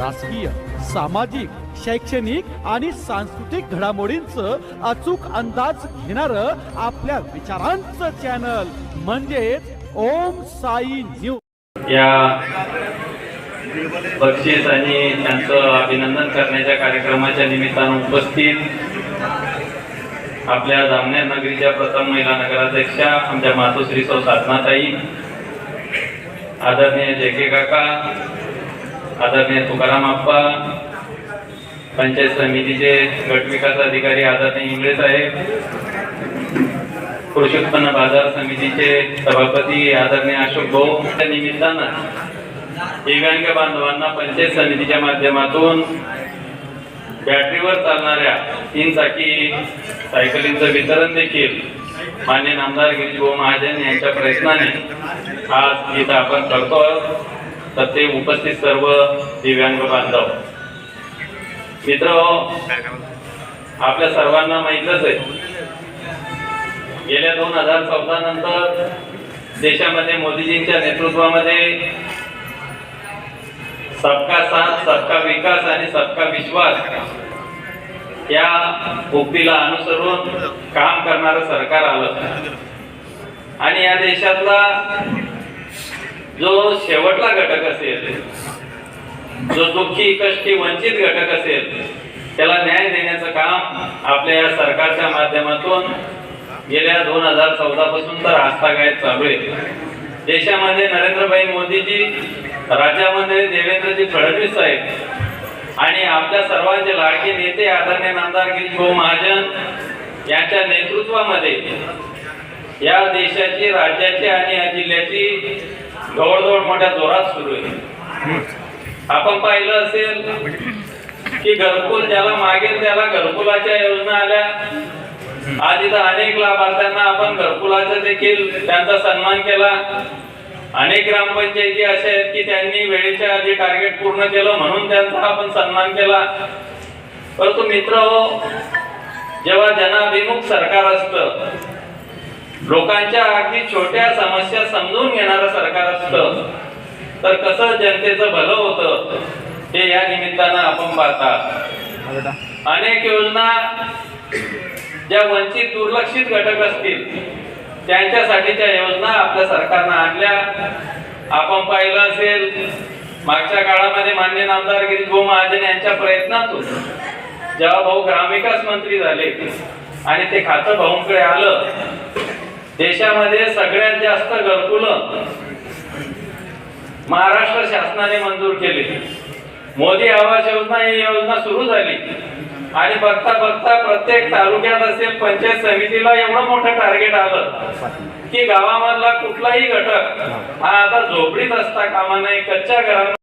राजकीय सामाजिक शैक्षणिक आणि सांस्कृतिक घडामोडींचं अचूक अंदाज घेणार आपल्या विचारांचं चॅनल म्हणजेच ओम साई न्यूज या बक्षीस आणि त्यांचं अभिनंदन करण्याच्या कार्यक्रमाच्या निमित्तानं उपस्थित आपल्या जामनेर नगरीच्या प्रथम महिला नगराध्यक्षा आमच्या मातोश्री सौ साधनाताई आदरणीय जे के काका आदरणीय तुकाराम आप्पा पंचायत समितीचे गटविकास अधिकारी आदरणीय इंगळे साहेब कृषी उत्पन्न बाजार समितीचे सभापती आदरणीय अशोक भाऊ. त्या निमित्तानं दिव्यांग बांधवांना पंचायत समितीच्या माध्यमातून बॅटरीवर चालणाऱ्या तीन चाकी सायकलींचं वितरण देखील मान्य नामदार गिरीशभाऊ महाजन यांच्या प्रयत्नाने आज इथं आपण करतो तर ते उपस्थित सर्व दिव्यांग बांधव. मित्र आपल्या सर्वांना माहितच आहे. गेल्या दोन हजार चौदा नंतर देशामध्ये मोदीजींच्या नेतृत्वामध्ये सबका साथ सबका विकास आणि सबका विश्वास या उक्तीला अनुसरून काम करणारं सरकार आलं. आणि या देशातला जो शेवटला घटक असेल जो दुःखी कष्टी वंचित घटक असेल त्याला न्याय देण्याचं काम आपल्या या सरकारच्या माध्यमातून गेल्या दोन हजार चौदा पासून तर आस्थागायत चालू आहे. देशामध्ये नरेंद्रभाई मोदीजी राज्यामध्ये देवेंद्रजी फडणवीस साहेब आणि आपल्या सर्वांचे लाडके नेते आदरणीय नामदार गिरीशभाऊ महाजन यांच्या नेतृत्वामध्ये या देशाची राज्याची आणि या जिल्ह्याची जवळजवळ मोठ्या जोरात सुरू आहे. आपण पाहिलं असेल की घरकुल ज्याला मागेल त्याला घरकुलाच्या योजना आल्या. आज इथं अनेक लाभार्थ्यांना आपण घरकुलाचा देखील त्यांचा सन्मान केला. अनेक ग्रामपंचायती अशा आहेत की त्यांनी वेळेच्या आधी टार्गेट पूर्ण केलं म्हणून त्यांचा आपण सन्मान केला. परंतु मित्र हो जेव्हा जनाभिमुख सरकार असतं लोकांच्या अगदी छोट्या समस्या समजून घेणारं सरकार असतं. तर कसं जनतेचं भलं होतं हे या निमित्तानं आपण पाहता. अनेक योजना ज्या वंचित दुर्लक्षित घटक असतील त्यांच्यासाठीच्या योजना आपल्या सरकारनं आणल्या. आपण पाहिलं असेल मागच्या काळामध्ये मान्य नामदार गिरीशभाऊ महाजन यांच्या प्रयत्नातून जेव्हा भाऊ ग्रामविकास मंत्री झाले आणि ते खातं भाऊंकडे आलं देशामध्ये सगळ्यात जास्त घरकुलं महाराष्ट्र शासनाने मंजूर केली. मोदी आवास योजना ही योजना सुरू झाली. आणि बघता बघता प्रत्येक तालुक्यात असेल पंचायत समितीला एवढं मोठं टार्गेट आलं की गावामधला कुठलाही घटक हा आता झोपडीत असता कामा नये कच्च्या घरात